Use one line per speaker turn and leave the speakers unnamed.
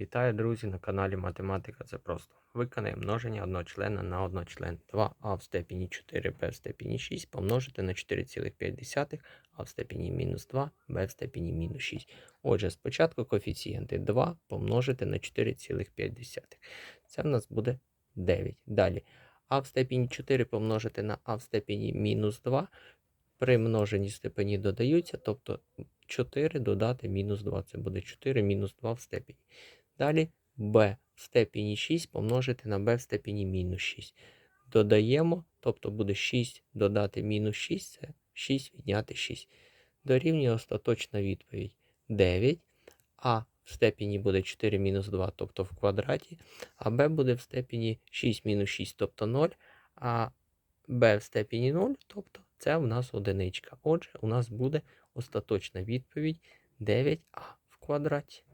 Вітаю, друзі, на каналі Математика це просто. Виконаємо множення одночлена на одночлен. 2а в степені 4b в степені 6 помножити на 4,5 а в степені мінус 2 b в степені мінус 6. Отже, спочатку коефіцієнти 2 помножити на 4,5. Це в нас буде 9. Далі а в степені 4 помножити на а в степені мінус 2. При множенні степені додаються, тобто 4 додати мінус 2. Це буде 4 мінус 2 в степені. Далі b в степені 6 помножити на b в степені мінус 6. Додаємо, тобто буде 6 додати мінус 6, це 6 відняти 6. Дорівнює остаточна відповідь 9. А в степені буде 4 мінус 2, тобто в квадраті, а b буде в степені 6 мінус 6, тобто 0, а b в степені 0, тобто це в нас одиничка. Отже, у нас буде остаточна відповідь 9а в квадраті.